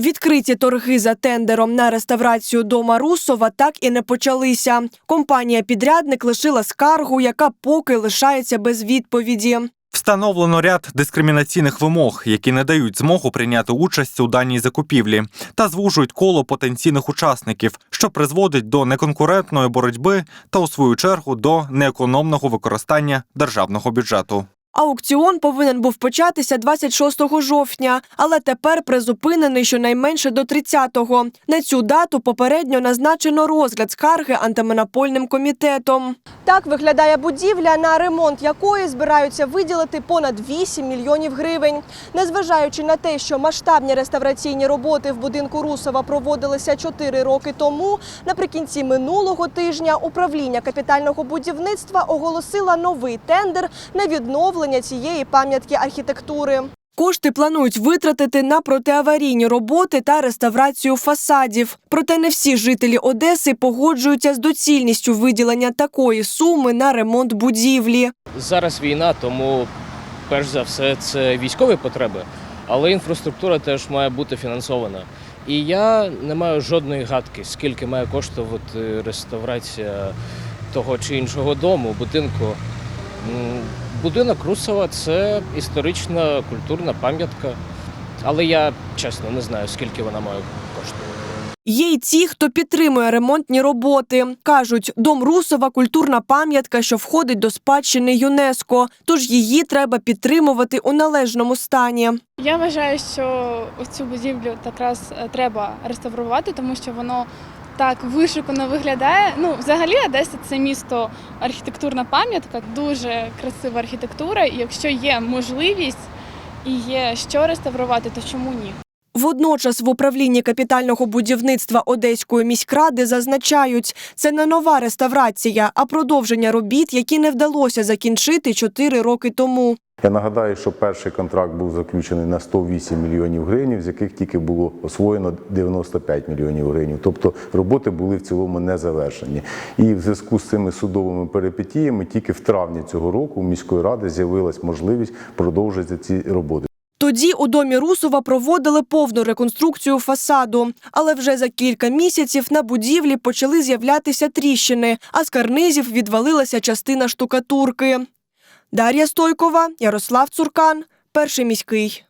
Відкриті торги за тендером на реставрацію дома Русова так і не почалися. Компанія-підрядник лишила скаргу, яка поки лишається без відповіді. Встановлено ряд дискримінаційних вимог, які не дають змогу прийняти участь у даній закупівлі, та звужують коло потенційних учасників, що призводить до неконкурентної боротьби та, у свою чергу, до неекономного використання державного бюджету. Аукціон повинен був початися 26 жовтня, але тепер призупинений щонайменше до 30-го. На цю дату попередньо назначено розгляд скарги антимонопольним комітетом. Так виглядає будівля, на ремонт якої збираються виділити понад 8 мільйонів гривень. Незважаючи на те, що масштабні реставраційні роботи в будинку Русова проводилися 4 роки тому, наприкінці минулого тижня управління капітального будівництва оголосила новий тендер на відновлення цієї пам'ятки архітектури. Кошти планують витратити на протиаварійні роботи та реставрацію фасадів. Проте не всі жителі Одеси погоджуються з доцільністю виділення такої суми на ремонт будівлі. Зараз війна, тому перш за все це військові потреби, але інфраструктура теж має бути фінансована. І я не маю жодної гадки, скільки має коштувати реставрація того чи іншого дому, будинку. Будинок Русова це історична культурна пам'ятка. Але я чесно не знаю, скільки вона має коштувати. Є й ті, хто підтримує ремонтні роботи. Кажуть, дом Русова культурна пам'ятка, що входить до спадщини ЮНЕСКО, тож її треба підтримувати у належному стані. Я вважаю, що цю будівлю якраз е, треба реставрувати, тому що воно так вишукано виглядає. Ну, взагалі, Одеса це місто архітектурна пам'ятка, дуже красива архітектура. І якщо є можливість і є що реставрувати, то чому ні? Водночас в управлінні капітального будівництва Одеської міськради зазначають, це не нова реставрація, а продовження робіт, які не вдалося закінчити чотири роки тому. Я нагадаю, що перший контракт був заключений на 108 мільйонів гривень, з яких тільки було освоєно 95 мільйонів гривень. Тобто роботи були в цілому не завершені. І в зв'язку з цими судовими перипетіями тільки в травні цього року у міської ради з'явилась можливість продовжити ці роботи. Тоді у домі Русова проводили повну реконструкцію фасаду, але вже за кілька місяців на будівлі почали з'являтися тріщини, а з карнизів відвалилася частина штукатурки. Дар'я Стойкова, Ярослав Цуркан, перший міський.